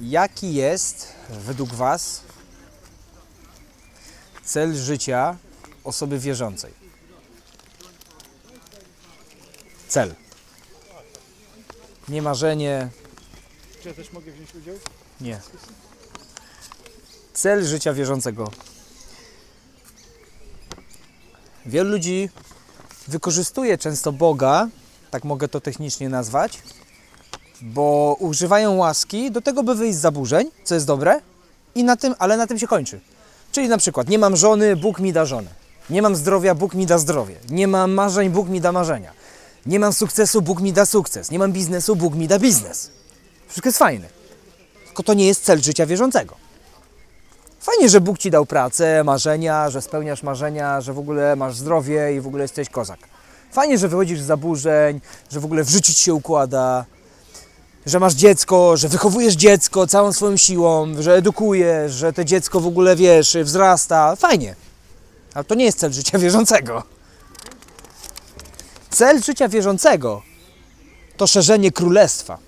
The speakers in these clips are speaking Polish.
Jaki jest według Was cel życia osoby wierzącej? Cel. Nie marzenie, Czy ja też mogę wziąć udział? nie. Cel życia wierzącego. Wielu ludzi wykorzystuje często Boga, tak mogę to technicznie nazwać, bo używają łaski do tego, by wyjść z zaburzeń, co jest dobre, i na tym, ale na tym się kończy. Czyli na przykład nie mam żony, Bóg mi da żonę. Nie mam zdrowia, Bóg mi da zdrowie. Nie mam marzeń, Bóg mi da marzenia. Nie mam sukcesu, Bóg mi da sukces. Nie mam biznesu, Bóg mi da biznes. Wszystko jest fajne. Tylko to nie jest cel życia wierzącego. Fajnie, że Bóg ci dał pracę, marzenia, że spełniasz marzenia, że w ogóle masz zdrowie i w ogóle jesteś kozak. Fajnie, że wychodzisz z zaburzeń, że w ogóle w życiu ci się układa, że masz dziecko, że wychowujesz dziecko całą swoją siłą, że edukujesz, że to dziecko w ogóle wiesz, wzrasta. Fajnie. Ale to nie jest cel życia wierzącego. Cel życia wierzącego to szerzenie królestwa.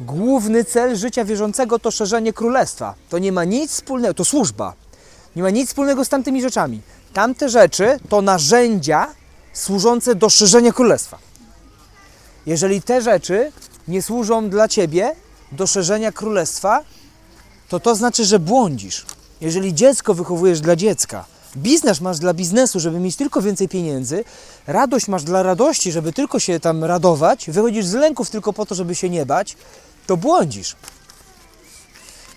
Główny cel życia wierzącego to szerzenie królestwa. To nie ma nic wspólnego, to służba. Nie ma nic wspólnego z tamtymi rzeczami. Tamte rzeczy to narzędzia służące do szerzenia królestwa. Jeżeli te rzeczy nie służą dla ciebie do szerzenia królestwa, to to znaczy, że błądzisz. Jeżeli dziecko wychowujesz dla dziecka, biznes masz dla biznesu, żeby mieć tylko więcej pieniędzy, radość masz dla radości, żeby tylko się tam radować, wychodzisz z lęków tylko po to, żeby się nie bać, to błądzisz.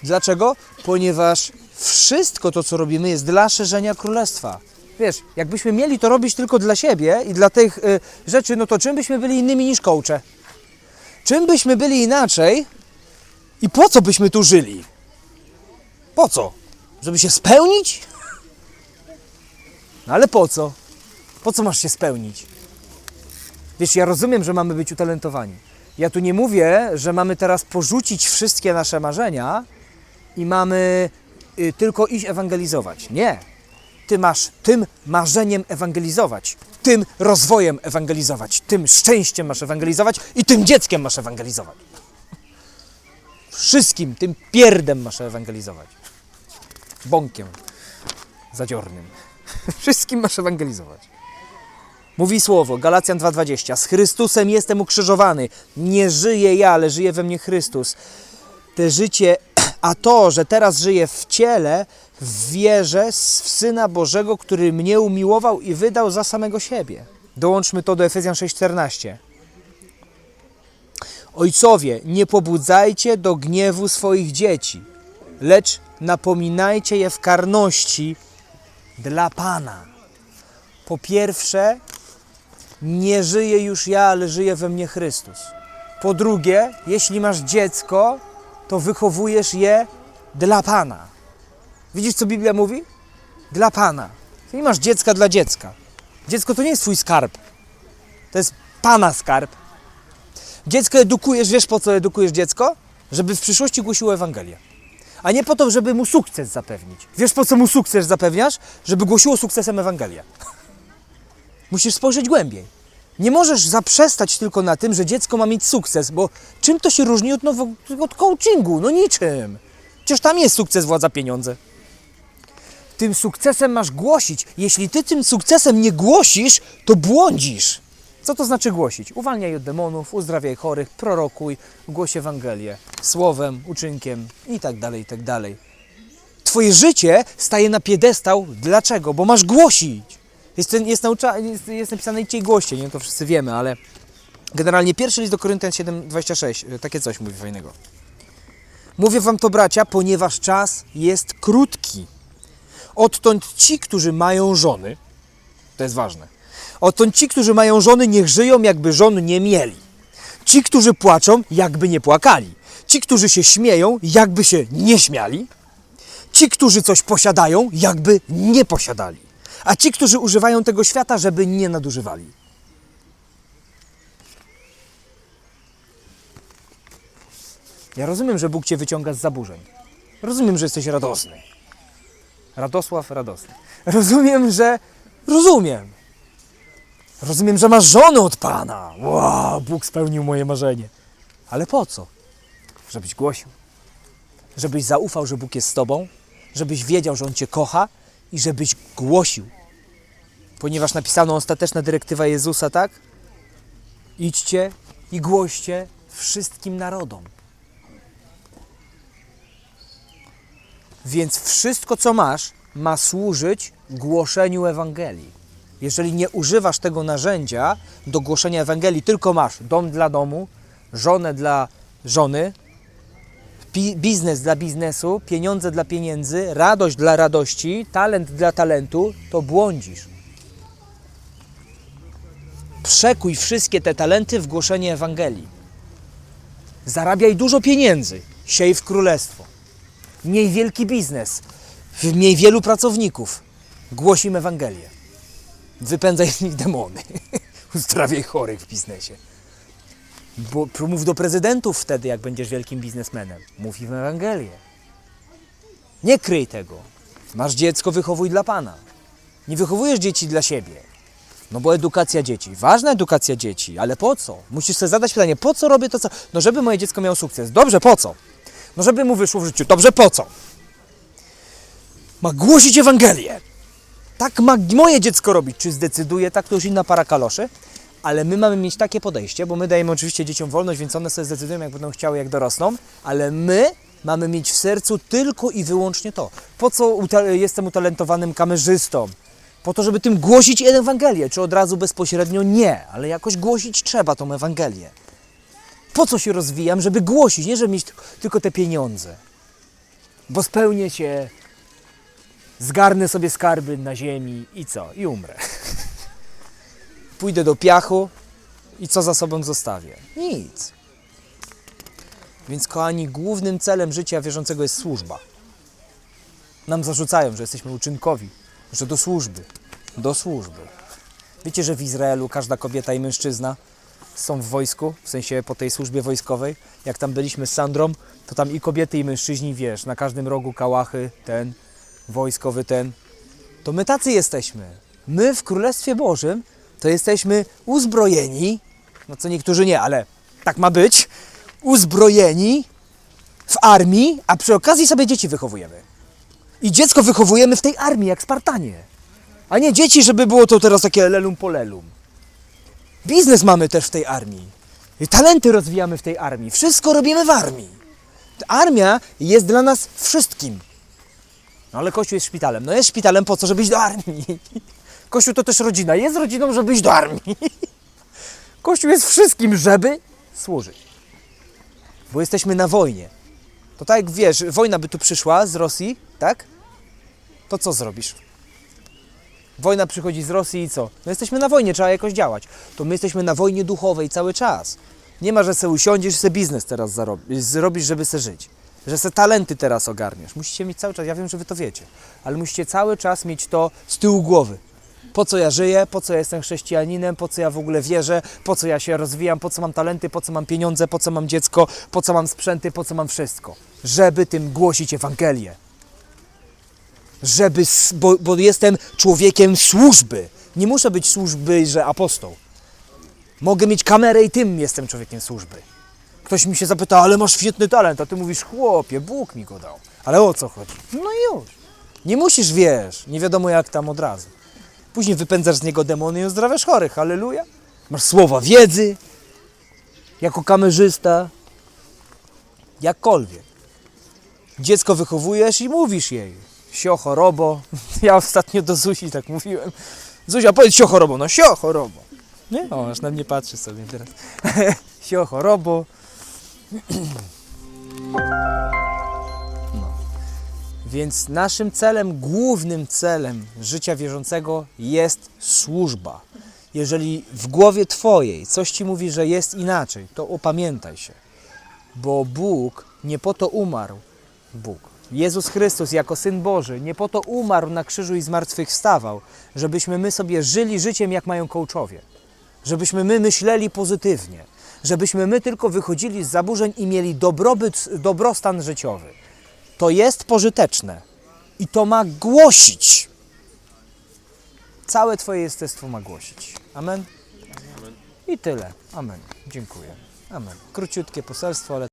Dlaczego? Ponieważ wszystko to, co robimy, jest dla szerzenia królestwa. Wiesz, jakbyśmy mieli to robić tylko dla siebie i dla tych y, rzeczy, no to czym byśmy byli innymi niż coache? Czym byśmy byli inaczej i po co byśmy tu żyli? Po co? Żeby się spełnić? No ale po co? Po co masz się spełnić? Wiesz, ja rozumiem, że mamy być utalentowani. Ja tu nie mówię, że mamy teraz porzucić wszystkie nasze marzenia i mamy y, tylko iść ewangelizować. Nie. Ty masz tym marzeniem ewangelizować, tym rozwojem ewangelizować, tym szczęściem masz ewangelizować i tym dzieckiem masz ewangelizować. Wszystkim tym pierdem masz ewangelizować. Bąkiem zadziornym. Wszystkim masz ewangelizować. Mówi słowo, Galacjan 2,20. Z Chrystusem jestem ukrzyżowany. Nie żyję ja, ale żyje we mnie Chrystus. Te życie, a to, że teraz żyję w ciele, w wierze w Syna Bożego, który mnie umiłował i wydał za samego siebie. Dołączmy to do Efezjan 6,14. Ojcowie, nie pobudzajcie do gniewu swoich dzieci, lecz napominajcie je w karności dla Pana. Po pierwsze, nie żyję już ja, ale żyje we mnie Chrystus. Po drugie, jeśli masz dziecko, to wychowujesz je dla Pana. Widzisz, co Biblia mówi? Dla Pana. Ty nie masz dziecka dla dziecka. Dziecko to nie jest twój skarb. To jest Pana skarb. Dziecko edukujesz, wiesz po co edukujesz dziecko? Żeby w przyszłości głosiło Ewangelię. A nie po to, żeby mu sukces zapewnić. Wiesz po co mu sukces zapewniasz? Żeby głosiło sukcesem Ewangelię. Musisz spojrzeć głębiej. Nie możesz zaprzestać tylko na tym, że dziecko ma mieć sukces, bo czym to się różni od, od coachingu? No niczym. Przecież tam jest sukces, władza, pieniądze. Tym sukcesem masz głosić. Jeśli ty tym sukcesem nie głosisz, to błądzisz. Co to znaczy głosić? Uwalniaj od demonów, uzdrawiaj chorych, prorokuj, głoś Ewangelię słowem, uczynkiem i tak dalej, i tak dalej. Twoje życie staje na piedestał. Dlaczego? Bo masz głosić. Jest, naucza, jest, jest napisane idźcie i głoście, nie? To wszyscy wiemy, ale generalnie pierwszy list do Koryntian 7,26, takie coś mówi fajnego. Mówię wam to, bracia, ponieważ czas jest krótki. Odtąd ci, którzy mają żony, to jest ważne, odtąd ci, którzy mają żony, niech żyją, jakby żon nie mieli. Ci, którzy płaczą, jakby nie płakali. Ci, którzy się śmieją, jakby się nie śmiali. Ci, którzy coś posiadają, jakby nie posiadali. A ci, którzy używają tego świata, żeby nie nadużywali. Ja rozumiem, że Bóg cię wyciąga z zaburzeń. Rozumiem, że jesteś radosny. Radosław radosny. Rozumiem, że. Rozumiem. Rozumiem, że masz żonę od Pana. Wow, Bóg spełnił moje marzenie. Ale po co? żebyś głosił. Żebyś zaufał, że Bóg jest z tobą, żebyś wiedział, że On cię kocha i żebyś głosił. Ponieważ napisano ostateczna dyrektywa Jezusa, tak? Idźcie i głoście wszystkim narodom. Więc wszystko, co masz, ma służyć głoszeniu Ewangelii. Jeżeli nie używasz tego narzędzia do głoszenia Ewangelii, tylko masz dom dla domu, żonę dla żony, biznes dla biznesu, pieniądze dla pieniędzy, radość dla radości, talent dla talentu, to błądzisz. Przekuj wszystkie te talenty w głoszenie Ewangelii. Zarabiaj dużo pieniędzy, siej w królestwo. Miej wielki biznes, miej wielu pracowników. Głoś im Ewangelię. Wypędzaj z nich demony. Uzdrawiaj chorych w biznesie. Bo mów do prezydentów wtedy, jak będziesz wielkim biznesmenem. Mów im Ewangelię. Nie kryj tego. Masz dziecko, wychowuj dla Pana. Nie wychowujesz dzieci dla siebie. No bo edukacja dzieci, ważna edukacja dzieci, ale po co? Musisz sobie zadać pytanie, po co robię to, co... No żeby moje dziecko miało sukces. Dobrze, po co? No żeby mu wyszło w życiu. Dobrze, po co? Ma głosić Ewangelię. Tak ma moje dziecko robić. Czy zdecyduje tak, to już inna para kaloszy. Ale my mamy mieć takie podejście, bo my dajemy oczywiście dzieciom wolność, więc one sobie zdecydują, jak będą chciały, jak dorosną, ale my mamy mieć w sercu tylko i wyłącznie to. Po co jestem utalentowanym kamerzystą? Po to, żeby tym głosić Ewangelię. Czy od razu bezpośrednio? Nie, ale jakoś głosić trzeba tą Ewangelię. Po co się rozwijam? Żeby głosić, nie żeby mieć tylko te pieniądze. Bo spełnię się, zgarnę sobie skarby na ziemi i co? I umrę. Pójdę do piachu i co za sobą zostawię? Nic. Więc kochani, głównym celem życia wierzącego jest służba. Nam zarzucają, że jesteśmy uczynkowi, że do służby, do służby. Wiecie, że w Izraelu każda kobieta i mężczyzna są w wojsku, w sensie po tej służbie wojskowej. Jak tam byliśmy z Sandrą, to tam i kobiety, i mężczyźni, wiesz, na każdym rogu kałachy, ten, wojskowy ten. To my tacy jesteśmy. My w Królestwie Bożym to jesteśmy uzbrojeni, no co niektórzy nie, ale tak ma być, uzbrojeni w armii, a przy okazji sobie dzieci wychowujemy. I dziecko wychowujemy w tej armii, jak Spartanie. A nie dzieci, żeby było to teraz takie lelum polelum. Biznes mamy też w tej armii. I Talenty rozwijamy w tej armii. Wszystko robimy w armii. Armia jest dla nas wszystkim. No ale Kościół jest szpitalem. No jest szpitalem po co? Żeby iść do armii. Kościół to też rodzina. Jest rodziną, żeby iść do armii. Kościół jest wszystkim, żeby służyć. Bo jesteśmy na wojnie. To tak jak wiesz, wojna by tu przyszła z Rosji, tak? To co zrobisz? Wojna przychodzi z Rosji i co? No jesteśmy na wojnie, trzeba jakoś działać. To my jesteśmy na wojnie duchowej cały czas. Nie ma, że se usiądziesz se biznes teraz zrobisz, żeby se żyć. Że se talenty teraz ogarniesz. Musicie mieć cały czas, ja wiem, że wy to wiecie, ale musicie cały czas mieć to z tyłu głowy. Po co ja żyję, po co ja jestem chrześcijaninem, po co ja w ogóle wierzę, po co ja się rozwijam, po co mam talenty, po co mam pieniądze, po co mam dziecko, po co mam sprzęty, po co mam wszystko. Żeby tym głosić Ewangelię żeby, bo, bo jestem człowiekiem służby. Nie muszę być służby, że apostoł. Mogę mieć kamerę i tym jestem człowiekiem służby. Ktoś mi się zapyta, ale masz świetny talent, a ty mówisz, chłopie, Bóg mi go dał. Ale o co chodzi? No już. Nie musisz, wiesz, nie wiadomo jak tam od razu. Później wypędzasz z niego demony i uzdrawiasz chorych, halleluja. Masz słowa wiedzy, jako kamerzysta, jakkolwiek. Dziecko wychowujesz i mówisz jej, sio chorobo. Ja ostatnio do Zusi tak mówiłem. Zuzia, powiedz sio chorobo. No sio chorobo. Nie? O, aż na mnie patrzy sobie teraz. sio chorobo. Więc naszym celem, głównym celem życia wierzącego jest służba. Jeżeli w głowie Twojej coś Ci mówi, że jest inaczej, to opamiętaj się. Bo Bóg nie po to umarł, Bóg. Jezus Chrystus jako Syn Boży nie po to umarł na krzyżu i zmartwychwstawał, żebyśmy my sobie żyli życiem jak mają kołczowie. Żebyśmy my myśleli pozytywnie. Żebyśmy my tylko wychodzili z zaburzeń i mieli dobrobyt, dobrostan życiowy. To jest pożyteczne i to ma głosić. Całe Twoje jestestwo ma głosić. Amen? I tyle. Amen. Dziękuję. Amen. Króciutkie poselstwo, ale